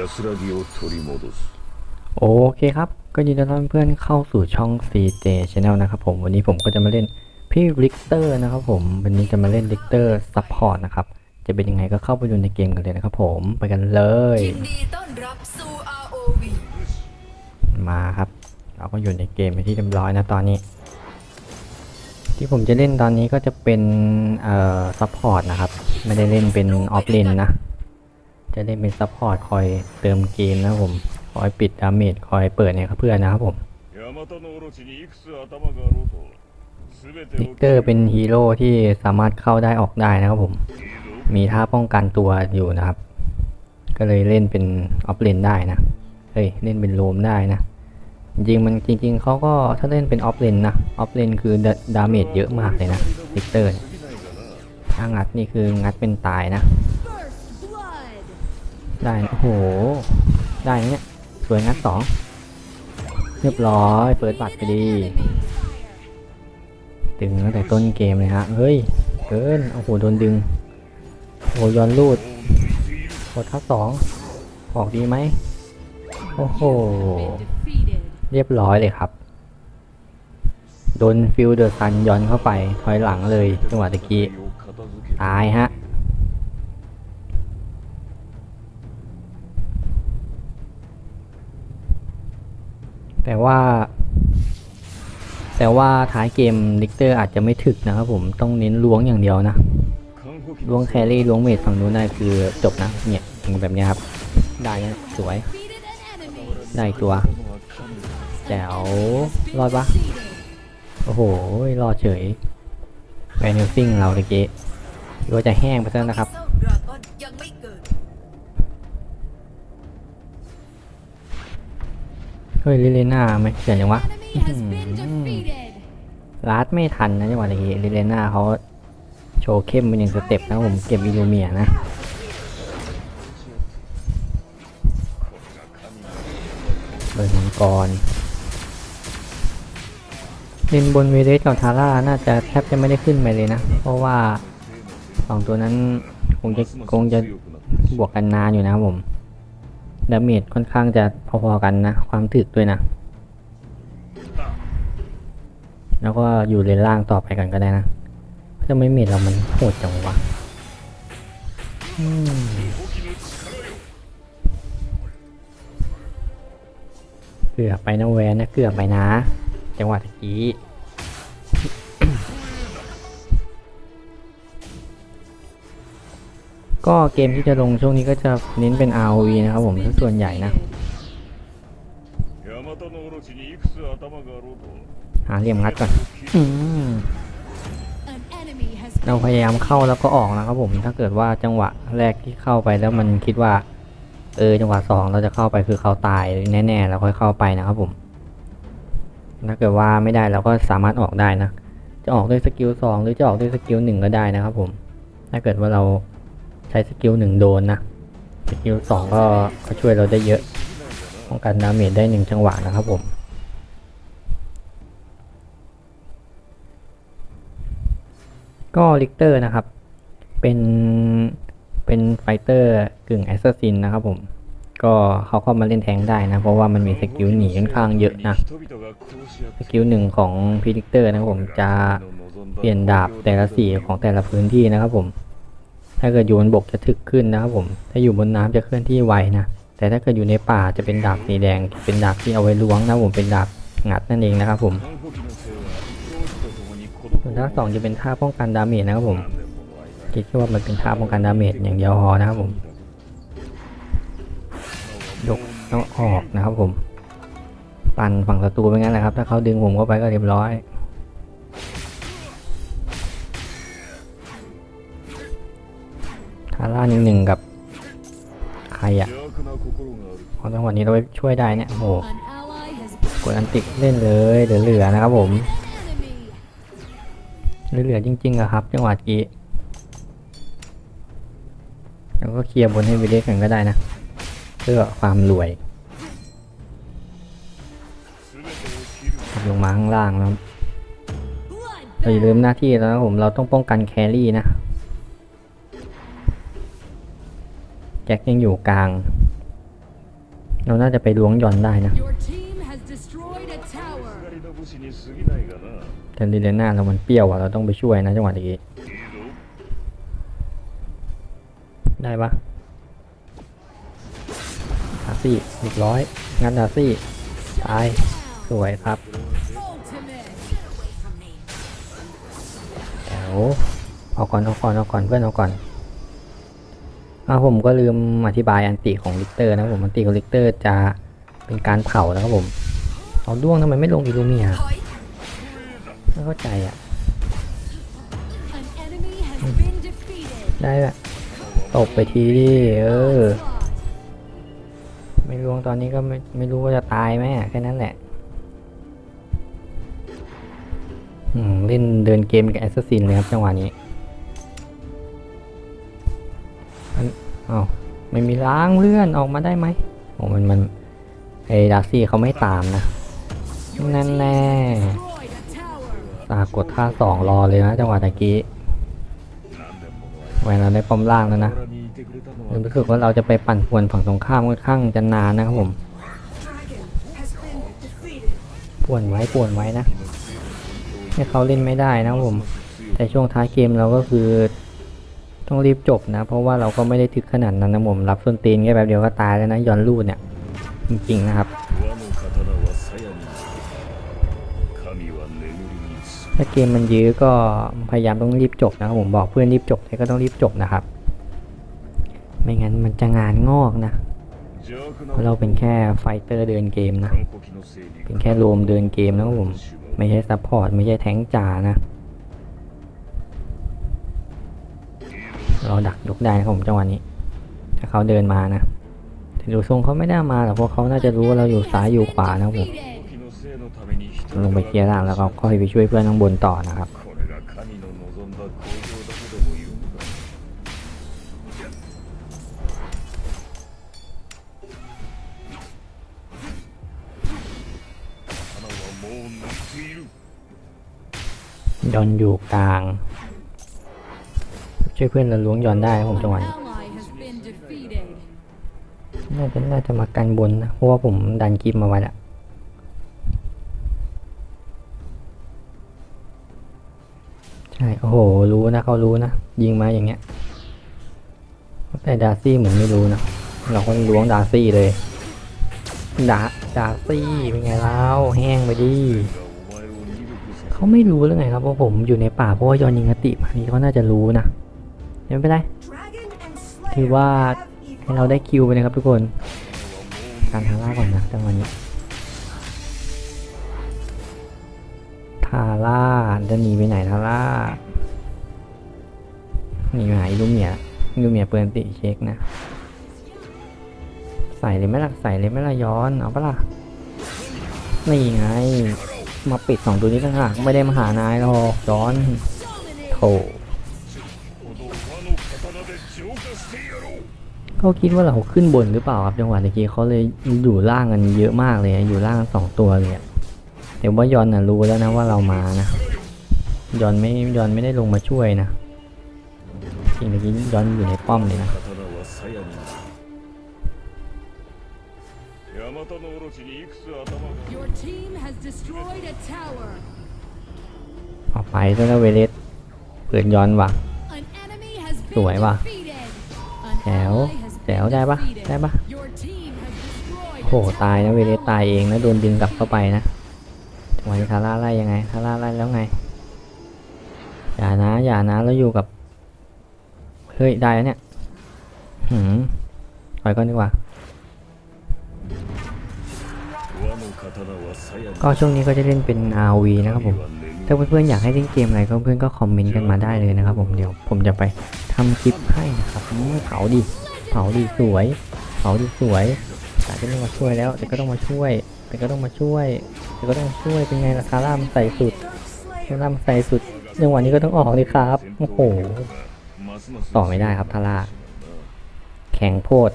安らぎを取り戻す โอเคครับ ก็ยินดีต้อนรับเพื่อนเข้าสู่ช่อง CJ Channel นะครับผม วันนี้ผมก็จะมาเล่นพี่ริกเตอร์นะครับผม วันนี้จะมาเล่นริกเตอร์ซัพพอร์ตนะครับ จะเป็นยังไงก็เข้าไปดูในเกมกันเลยนะครับผม ไปกันเลย ยินดีต้อนรับสู่ ROV มาครับ เราก็อยู่ในเกมเป็นที่เรียบร้อยนะตอนนี้ ที่ผมจะเล่นตอนนี้ก็จะเป็นเอ่อซัพพอร์ตนะครับ ไม่ได้เล่นเป็นออฟเลนนะ จะได้เป็นซัพพอร์ตคอยเติมเกมนะครับผม คอยปิดดาเมจคอยเปิดให้เพื่อนนะครับผมนิกเตอร์เป็นฮีโร่ที่สามารถเข้าได้ออกได้นะครับผม มีท่าป้องกันตัวอยู่นะครับ ก็เลยเล่นเป็นออฟเลนได้นะ เฮ้ยเล่นเป็นโลมได้นะ จริงมันจริง ๆเขาก็ถ้าเล่นเป็นออฟเลนนะออฟเลนคือดาเมจเยอะมากเลยนะนิกเตอร์ถ้างัดนี่คืองัดเป็นตายนะ ได้โอ้โห ได้เงี้ยสวยงัดสองเรียบร้อย เปิดบัตรไปดีตึงตั้งแต่ต้นเกมเลยฮะ เฮ้ย เกิน โอ้โห โดนดึง โอ้ย้อนรูดกดทักสองออกดีไหม โอ้โห เรียบร้อยเลยครับ โดนฟิลเดอร์ซันย้อนเข้าไป ถอยหลังเลยจังหวะตะกี้ ตายฮะ แต่ว่า แต่ว่าท้ายเกมลิกเตอร์อาจจะไม่ถึกนะครับผมต้องเน้นล้วงอย่างเดียวนะล้วงแครี่ล้วงเมดฝั่งนู้นได้คือจบนะเนี่ยองแบบนี้ครับ ได้นะสวย ได้ตัวแจ๋วรอดปะโอ้โหรอดเฉยแวนิลซิ่งเราตะกี้ก็จะแห้งไปซะนะครับ เฮ้ยลิเลน่าไหมเสียงยังวะลาดไม่ทันนะจังหวะนี้ลิเลน่าเขาโชว์เข้มเป็นหนึ่งสเต็ปนะผมเก็บอิลูเมียนะเบิร์นกรเล่นบนวีเดสกับทาร่าน่าจะแทบจะไม่ได้ขึ้นไปเลยนะ เพราะว่าสองตัวนั้นคงจะคงจะบวกกันนานอยู่นะผม ดาเมจค่อนข้างจะพอๆกันนะ ความถึกด้วยนะ แล้วก็อยู่เลนล่างต่อไปกันก็ได้นะถ้าไม่เมจเรามันโหดจังวะเกือบไปนะแวนนะเกือบไปนะ จังหวะตะกี้ ก็เกมที่จะลงช่วงนี้ก็จะเน้นเป็น ROV นะครับผมส่วนใหญ่นะหาเหลี่ยมงัดก่อนเราพยายามเข้าแล้วก็ออกนะครับผมถ้าเกิดว่าจังหวะแรกที่เข้าไปแล้วมันคิดว่า เออจังหวะสองเราจะเข้าไปคือเขาตายแน่ๆแล้วค่อยเข้าไปนะครับผมถ้าเกิดว่าไม่ได้เราก็สามารถออกได้นะ จะออกด้วยสกิลสองหรือจะออกด้วยสกิลหนึ่งก็ได้นะครับผม ถ้าเกิดว่าเรา ใช้สกิลหนึ่งโดนนะ สกิลสองก็ก็ช่วยเราได้เยอะป้องกันดาเมจได้หนึ่งจังหวะนะครับผมก็ลิกเตอร์นะครับ เป็น เป็นไฟเตอร์กึ่งแอสซัสซินนะครับผม ก็เขาเข้ามาเล่นแทงได้นะ เพราะว่ามันมีสกิลหนีค่อนข้างเยอะนะ สกิลหนึ่งของพีลิกเตอร์นะครับผมจะเปลี่ยนดาบแต่ละสีของแต่ละพื้นที่นะครับผม ถ้าเกิดอยู่บนบกจะถึกขึ้นนะครับผม ถ้าอยู่บนน้ำจะเคลื่อนที่ไวนะ แต่ถ้าเกิดอยู่ในป่าจะเป็นดาบสีแดง เป็นดาบที่เอาไว้ล้วงนะผม เป็นดาบงัดนั่นเองนะครับผมส่วนท่าสองจะเป็นท่าป้องกันดาเมจนะครับผม คิดแค่ว่ามันเป็นท่าป้องกันดาเมจอย่างเดียวพอนะครับผม ยกแล้วออกนะครับผม ปั่นฝั่งศัตรูไปงั้นแหละครับ ถ้าเขาดึงผมเข้าไปก็เรียบร้อย ทาร่าหนึ่งหนึ่งกับ ใครอะพอจังหวะนี้เราช่วยได้เนี่ยโหกดอันติกเล่นเลยเหลือๆนะครับผมเหลือๆจริงๆอะครับ จังหวะกี้แล้วก็เคลียร์บนให้วิเล็กกันก็ได้นะ เพื่อความรวยลงมาข้างล่างแล้วอย่าลืมหน้าที่แล้วผมเราต้องป้องกันแครี่นะ จ็คยังอยู่กลาง เราน่าจะไปล้วงยอนได้นะแต่ดีเลน่าเรามันเปรี้ยวอะเราต้องไปช่วยนะจังหวะนี้ได้ปะดาซี่หนึ่งร้อยงั้นดาซี่ตายสวยครับแถวเอาก่อนเอาก่อนเอาก่อนเพื่อนเอาก่อน อ้าผมก็ลืมอธิบายอันติของลิกเตอร์นะผมอันติของลิกเตอร์จะเป็นการเผานะครับผมเอาด้วงทำไมไม่ลงอิลูเมียไม่เข้าใจอะได้แบบตบไปทีดิเออ ไม่ลวงตอนนี้ก็ไม่ไม่รู้ว่าจะตายไหมแค่นั้นแหละอืมเล่นเดินเกมกับแอสซัสซินเลยครับจังหวะนี้ อันอ้าไม่มีล้างเลื่อนออกมาได้ไหมโอ้มันมันไอดาซี่เขาไม่ตามนะแน่นแน่ตากดท่าสองรอเลยนะจังหวะตะกี้แหวนเราได้ป้อมล่างแล้วนะรู้สึกว่าเราจะไปปั่นป่วนฝั่งตรงข้ามค่อนข้างจะนานนะครับผมป่วนไว้ป่วนไว้นะให้เขาเล่นไม่ได้นะครับผม แต่ช่วงท้ายเกมเราก็คือ ต้องรีบจบนะ เพราะว่าเราก็ไม่ได้ถึกขนาดนั้นนะผมรับส้นตีนแค่แบบเดียวก็ตายแล้วนะย้อนรูดเนี่ย จริงๆนะครับถ้าเกมมันยื้อก็พยายามต้องรีบจบนะครับผมบอกเพื่อนรีบจบแต่ก็ต้องรีบจบนะครับ ไม่งั้นมันจะงานงอกนะเพราะเราเป็นแค่ไฟเตอร์เดินเกมนะ เป็นแค่โรมเดินเกมนะครับผม ไม่ใช่ซัพพอร์ตไม่ใช่แทงจ่านะ เราดักยกได้นะครับผมจังหวะนี้ ถ้าเขาเดินมานะแต่ดูทรงเขาไม่ได้มาแต่พวกเขาน่าจะรู้ว่าเราอยู่ซ้ายอยู่ขวานะครับผมลงไปเคลียร์ล่างแล้วก็ค่อยไปช่วยเพื่อนข้างบนต่อนะครับโดนอยู่กลาง ช่วยเพื่อนเราล้วงยอนได้ผมจังหวะน่าจะน่าจะมากันบนนะเพราะว่าผมดันกิฟมาไว้ละใช่โอ้โหรู้นะเขารู้นะยิงมาอย่างเงี้ยแต่ดาซี่เหมือนไม่รู้นะเราคนล้วงดาซี่เลยดาดาซี่เป็นไงเล่าแห้งไปดิเขาไม่รู้หรือไงครับว่าผมอยู่ในป่าเพราะว่ายอนยิงกติมานี้เขาน่าจะรู้นะ ไม่เป็นไร ถือว่าให้เราได้คิวไปเลยครับทุกคน การทาร่าก่อนนะจังหวะนี้ทาร่าจะหนีไปไหนทาร่าหนีไปหาอิลูเมียอิลูเมียเปิดติเช็คนะ ใส่เลยไหมล่ะใส่เลยไหมล่ะย้อนเอาปะล่ะนี่ไง มาปิดสองตัวนี้ต่างหากไม่ได้มาหานายหรอกย้อน Dominated. โถ เขาคิดว่าเราขึ้นบนหรือเปล่าครับจังหวะตะกี้เขาเลยอยู่ล่างกันเยอะมากเลยอยู่ล่างสองตัวเลยแต่ว่ายอนน่ะรู้แล้วนะว่าเรามานะยอนไม่ยอนไม่ได้ลงมาช่วยนะทีเมื่อกี้ยอนอยู่ในป้อมเลยนะออกไปแล้วนะเวเลสเปิดย้อนว่ะสวยว่ะแถว ดี๋วได้ปะได้ปะโหตายนะเวเลตายเองนะโดนดึงกลับเข้าไปนะจังหวะนี้ทาร่าไล่ยังไงทาร่าไล่แล้วไงอย่านะอย่านะแล้วอยู่กับเฮ้ยได้แล้วเนี่ยหืมถอยก่อนดีกว่า ก็ช่วงนี้ก็จะเล่นเป็น RV นะครับผมถ้าเพื่อนๆอยากให้เล่นเกมอะไรก็เพื่อนก็คอมเมนต์กันมาได้เลยนะครับผมเดี๋ยวผมจะไปทำคลิปให้นะครับเผาดี เผาดิสวย เผาดิสวยสายก็ต้องมาช่วยแล้วแต่ก็ต้องมาช่วย แต่ก็ต้องมาช่วยแต่ก็ต้องช่วยเป็นไงล่ะคาร่ามนใส่สุดคาร่ามนใส่สุดจังหวะนี้ก็ต้องออกเลยครับโอ้โหต่อไม่ได้ครับทาร่าแข็งโพด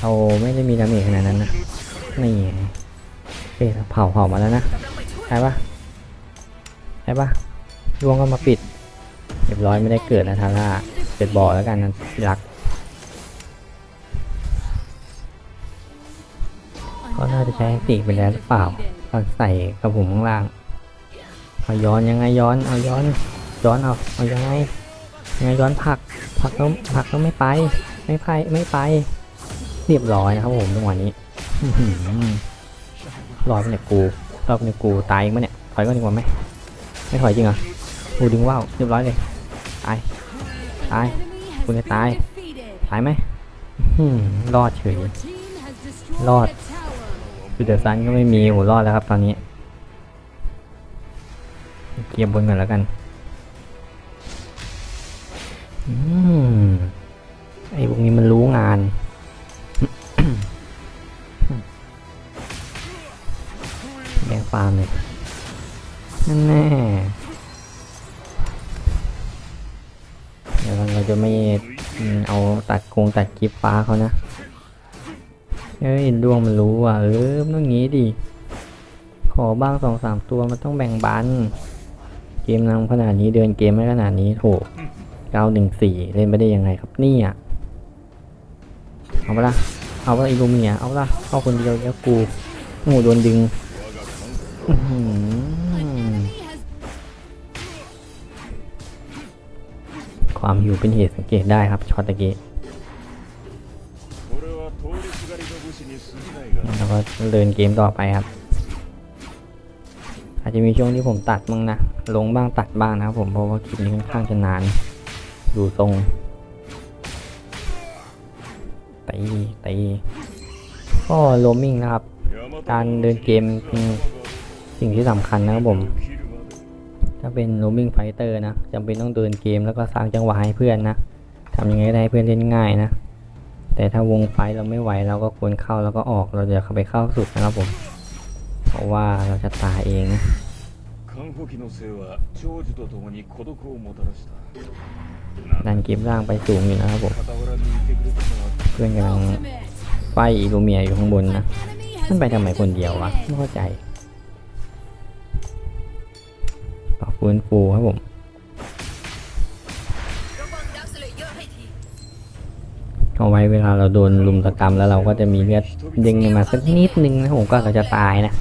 เอาไม่ได้มีดาเมจขนาดนั้นนะนี่เฮ้ยเผาเผามาแล้วนะใช่ปะใช่ปะดวงก็มาปิดเรียบร้อยไม่ได้เกิดนะทาร่าเกิดบ่อแล้วกันนะรัก ก็น่าจะใช้ติไปแล้วหรือเปล่าเอาใส่กระผมข้างล่างเอาย้อนยังไงย้อนเอาย้อนย้อนเอาเอายังไงยังไงย้อนผักผักแล้วผลักแล้วไม่ไป ไม่ไปไม่ไป เรียบร้อยนะครับผมจังหวะนี้อื้อหือรอดไปเนี่ยกูรอดไปเนี่ยกูตายอีกมั้ยเนี่ยถอยก่อนดีกว่าไหมไม่ถอยจริงเหรอกูดึงว่าวเรียบร้อยเลยตาย An Ai? enemy has คุณจะตายตายไหมอื้อหือรอดเฉย Your team has คือเดอะซันก็ไม่มีโหูรอดแล้วครับตอนนี้ เกียร์บนก่อนแล้วกันอืมไอ้พวกนี้มันรู้งานแบ่งฟาร์มเลยนั่นแน่เดี๋ยวเราจะไม่เอาตัดกงตัดคลิปฟ้าเขานะ เอ้ยดวงมันรู้อะเออมันต้องงี้ดิ ขอบ้างสองสามตัวมันต้องแบ่งบัน เกมนำขนาดนี้เดินเกมไม่ขนาดนี้โถเก้าหนึ่งสี่เล่นไม่ได้ยังไงครับนี่ยเอาปะละเอาปะละอีลูเมียเอาปะละเข้าคนเดียวแล้วกูโอ้โหโดนดึงความหิวเป็นเหตุสังเกตได้ครับช็อตตะกี้ เดินเกมต่อไปครับ อาจจะมีช่วงที่ผมตัดบ้างนะ ลงบ้างตัดบ้างนะครับผมเพราะว่าคลิปนี้ค่อนข้างจะนานดูทรงตีตีก็โลมิงนะครับ การเดินเกมสิ่งที่สำคัญนะครับผมถ้าเป็นโลมิงไฟเตอร์นะจำเป็นต้องเดินเกมแล้วก็สร้างจังหวะให้เพื่อนนะทำยังไงได้เพื่อนเล่นง่ายนะ แต่ถ้าวงไฟเราไม่ไหวเราก็ควรเข้าแล้วก็ออกเราจะเข้าไปเข้าสุดนะครับผม เพราะว่าเราจะตายเองนะดันกิฟร่างไปสูงอยู่นะครับผมเพื่อนกำลังไฟอีลูเมียอยู่ข้างบนนะมันไปทำไมคนเดียววะไม่เข้าใจขอบคุฟูครับผม เอาไว้เวลาเราโดนลุมตะกรรมแล้วเราก็จะมีเลือดดึงมาสักนิดนึงนะผมก็เราจะตายนะ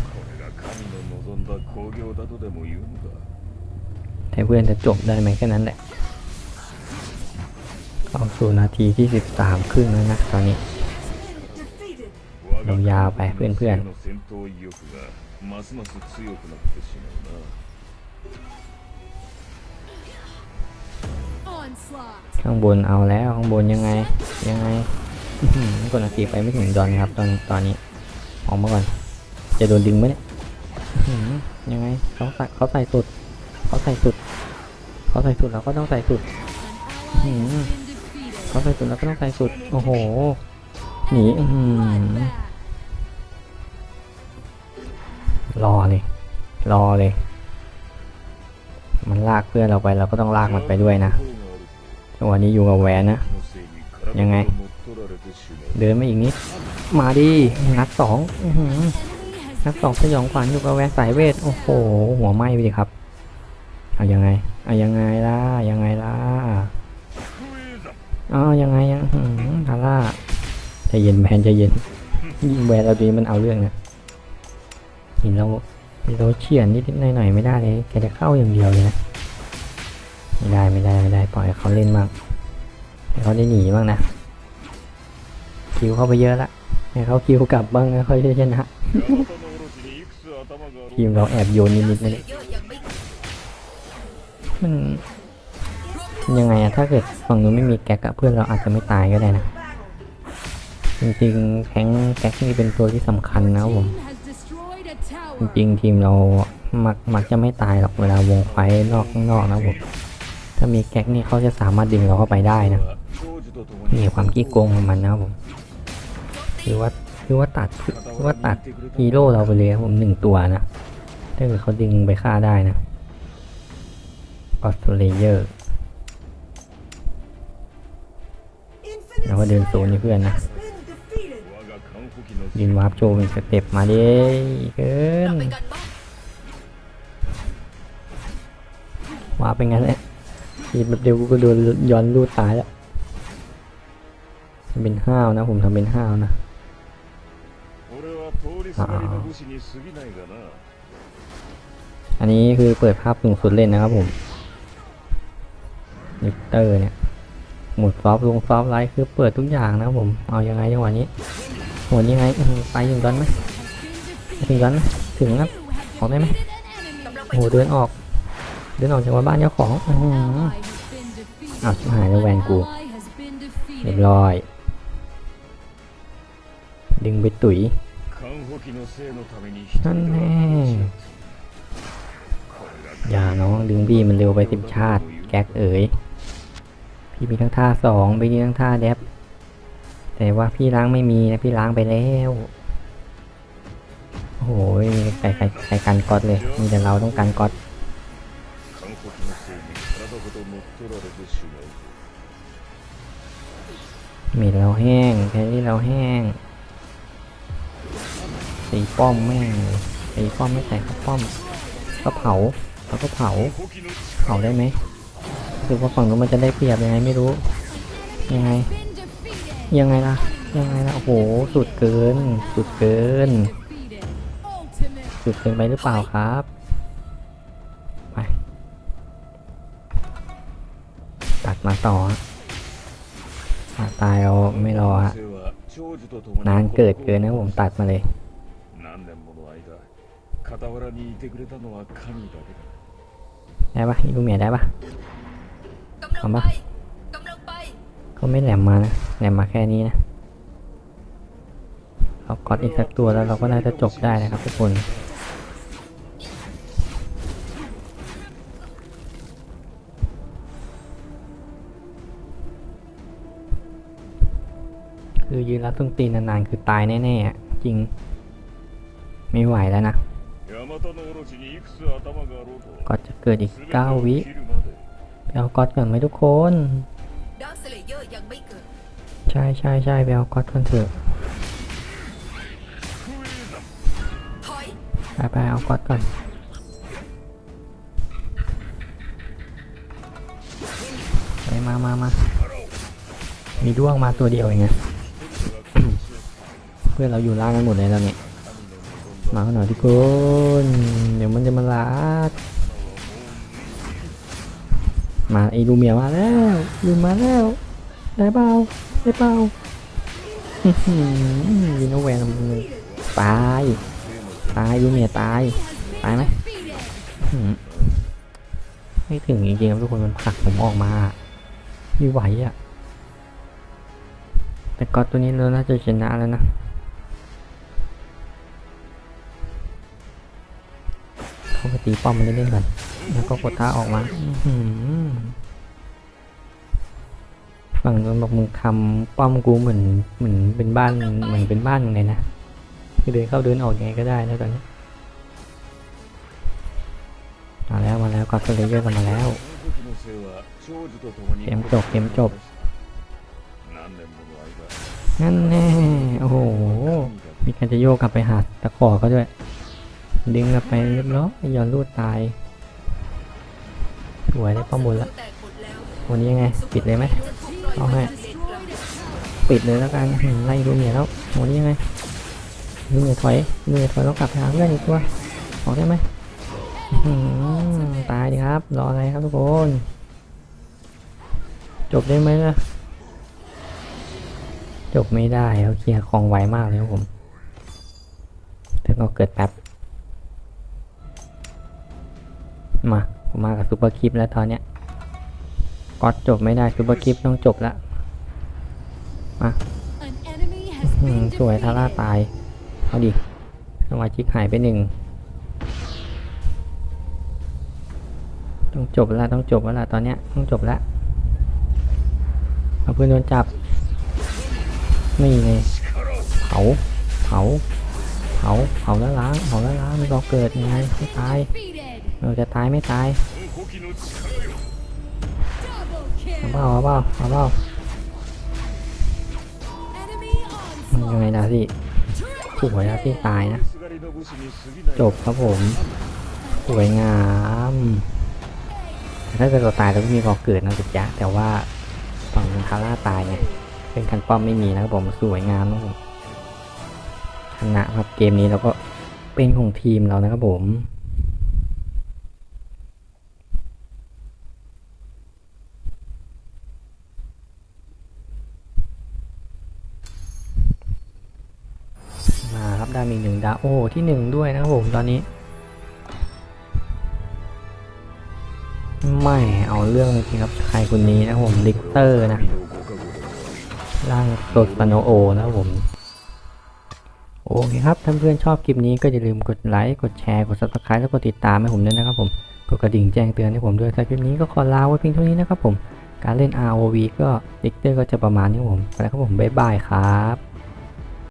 ให้เพื่อนจะจบได้ไหมแค่นั้นแหละเอาสู่นาทีที่ 13 ครึ่งแล้วนะตอนนี้ยาวไปเพื่อนๆ ข้างบนเอาแล้วข้างบนยังไงยังไงกดนาทีไปไม่ถึงดอนครับตอนตอนนี้ออกมาก่อน จะโดนดึงไหมเนี่ยยังไงเขาใส่เขาใส่สุดเขาใส่สุดเขาใส่สุดเราก็ต้องใส่สุดเขาใส่สุดเราก็ต้องใส่สุดโอ้โหหนีอืรอเลยรอเลย มันลากเพื่อนเราไปเราก็ต้องลากมันไปด้วยนะ จังหวะนี้อยู่กับแหวนนะ ยังไง เดินมาอีกนิด มาดิงัดสองนัดสองสยองขวัญอยู่กับแหวนสายเวท โอ้โห หัวไหม้ไปดิครับ เอายังไง เอายังไงล่ะ ยังไงล่ะเอายังไงยังหืมทาร่าใจเย็นแมนใจเย็นยิงแวนเราดีมันเอาเรื่องนะเห็นเราเราเฉียนนิดๆหน่อยๆไม่ได้เลย แกจะเข้าอย่างเดียวเลยนะ ไม่ได้ไม่ได้ไม่ได้ปล่อยเขาเล่นบ้างให้เขาได้หนีบ้างนะคิวเข้าไปเยอะละให้เขาคิวกลับบ้างนะค่อยได้ชนะทีมเราแอบโยนนิดๆสนะเลเนี่ยเยอร์ยังไม่เกิดมันยังไงอะถ้าเกิดฝั่งนู้นไม่มีแก๊กเพื่อนเราอาจจะไม่ตายก็ได้นะ จริงๆแข้งแก๊กนี่เป็นตัวที่สำคัญนะครับผม จริงๆทีมเรามักมักจะไม่ตายหรอกเวลาวงไฟนอกข้างนอกนะผม ถ้ามีแก๊กนี่เขาจะสามารถดึงเราเข้าไปได้นะนี่ความขี้โกงของมันนะครับผมคือว่าคือว่าตัดคือว่าตัดฮีโร่เราไปเลยครับผมหนึ่งตัวนะถ้าเกิดเขาดึงไปฆ่าได้นะออสเตรเยอร์แล้วก็เดินโซนให้เพื่อนนะยืนวาร์ปโชว์เป็นสเต็ปมาดิเกินเราไปกันบ้านวาร์ปเป็นไงั้นแหละ ทีแบบเดียวกูก็โดนย้อนรูดตายแล้วทำเป็นห้าวนะ ผมทำเป็นห้าวนะอันนี้คือเปิดภาพสูงสุดเล่นนะครับผมนิเตอร์เนี่ย หมดฟอฟลงฟอฟไลท์คือเปิดทุกอย่างนะครับผม เอายังไงจังหวะนี้หมดยังไงไปถึงกันไหมถึงกันถึงครับออกได้ไหมโหเดินออก เดินออกจากบ้านเจ้าของอ้าวชิบหายแล้วแวนกูเรียบร้อย ดึงไปตุ๋ยนั่นแน่อย่าน้องดึงบีมันเร็วไปสิบชาติ แก๊กเอ๋ยพี่มีทั้งท่าสองไปนี่ทั้งท่าเด็บแต่ว่าพี่ล้างไม่มีนะพี่ล้างไปแล้วโอ้โหใครใครกันก๊อตเลยมีแต่เราต้องการก๊อต มีเราแห้งแค่นี้เราแห้งตีป้อมแม่งตีป้อมไม่แตกก็ป้อม ก็เผาแล้วก็เผา เผาได้ไหมคือว่าฝั่งนู้นมันจะได้เปรียบยังไงไม่รู้ ยังไง ยังไงล่ะ ยังไงล่ะ โอ้โห สุดเกิน สุดเกิน สุดเกินไปหรือเปล่าครับไปตัดมาต่อ ตายเอาไม่รอฮะนานเกิดเกินนะผมตัดมาเลยได้ปะยูเมียได้ปะเอาปะก็ไม่แหลมมานะแหลมมาแค่นี้นะเรากอดอีกสักตัวแล้วเราก็น่าจะจบได้นะครับทุกคน คือยืนรับต้นตีนนานๆ คือตายแน่ๆ จริง ไม่ไหวแล้วนะ ก็จะเกิดอีก 9 วิไปเอาก๊อตก่อนไหมทุกคน ใช่ใช่ใช่ไปเอาก็อตก่อนเถอะไปไปเอาก็อตก่อนไปมามามามีด้วงมาตัวเดียวเองนะ พื่อนเราอยู่ล่างกันหมดเลยแล้วเนี่ยมาหน่อยทุกคนเดี๋ยวมันจะมาลัดมาไอ้ลูเมียมาแล้วลูมาแล้วได้เปล่าได้เปล่ายินโนแวนตายตายลูเมียตายตายไหมไม่ถึงจริงๆครับทุกคนมันผลักผมออกมาไม่ไหวอะแต่ก็ตัวนี้เราน่าจะชนะแล้วนะีป้อมมันเล่นๆก่อน แล้วก็กดท่าออกมาฝั่งโดนบอกมึงคำป้อมกูเหมือนเหมือนเป็นบ้านเหมือนเป็นบ้านมึงเลยนะคือเดินเข้าเดินออกยังไงก็ได้แล้วตอนนี้มาแล้วมาแล้วก็เลเยอร์กันมาแล้วเกมจบเกมจบนั่นแน่โอ้โหมีการจะโยกกลับไปหาตะขอก็ด้วย ดึงกลับไปเรียบร้อยย้อนรูดตายสวยได้ป้อมบนละแตกหมดแล้ววันนี้ยังไง ปิดเลยไหมจะถูกปล่อยเอาให้ปิดเลยแล้วกันไล่ดูเหนียแล้ววันนี้ยังไงดูเหนียถอยดูเหนียถอยต้องกลับไปหาเพื่อนอีกตัวออกได้ไหมตายดิครับ รออะไรครับทุกคน จบได้ไหมล่ะจบไม่ได้เขาเคลียร์ของไวมากเลยครับผมถึงก็เกิดแป๊บ มาผมมากับซูเปอร์คลิปแล้วตอนเนี้ยก็จบไม่ได้ซูเปอร์คลิปต้องจบละอืมสวยทาร่าตาย เอาดิสมาชิกหายไปหนึ่ง ต้องจบแล้วต้องจบแล้วล่ะตอนเนี้ยต้องจบแล้วเอาเพื่อนโดนจับ นี่ไงเผาเผาเผาเผาแล้วล้างเผาแล้วล้างไม่รอเกิดยังไงไม่ตาย เราจะตายไม่ตายเอาเปล่าเอาเปล่าเอาเปล่ามันยังไงดาซี่สวยดาซี่ตายนะ จบครับผมสวยงามถ้าเกิดเราตายเราไม่มีกอเกิดนะสุดยะ แต่ว่าฝั่งคาร่าตายไงเป็นคันป้อมไม่มีนะครับผมสวยงามนะผมชนะครับเกมนี้เราก็เป็นของทีมเรานะครับผม ดามีหนึ่งดาวโอ้ที่หนึ่งด้วยนะครับผมตอนนี้ ไม่เอาเรื่องจริงครับใครคนนี้นะผมดิกเตอร์นะร่างสดปโนโอนะครัผมโอเคครับท่านเพื่อนชอบคลิปนี้ก็อย่าลืมกดไลค์ กดแชร์ กด subscribe แล้วกดติดตามให้ผมด้วยนะครับผมกดกระดิ่งแจ้งเตือนให้ผมด้วยสำหรับคลิปนี้ก็ขอลาไว้เพียงเท่านี้นะครับผม การเล่น ROV ก็ดิกเตอร์ก็จะประมาณนี้ผมไปแล้วครับผม บ๊ายบายครับ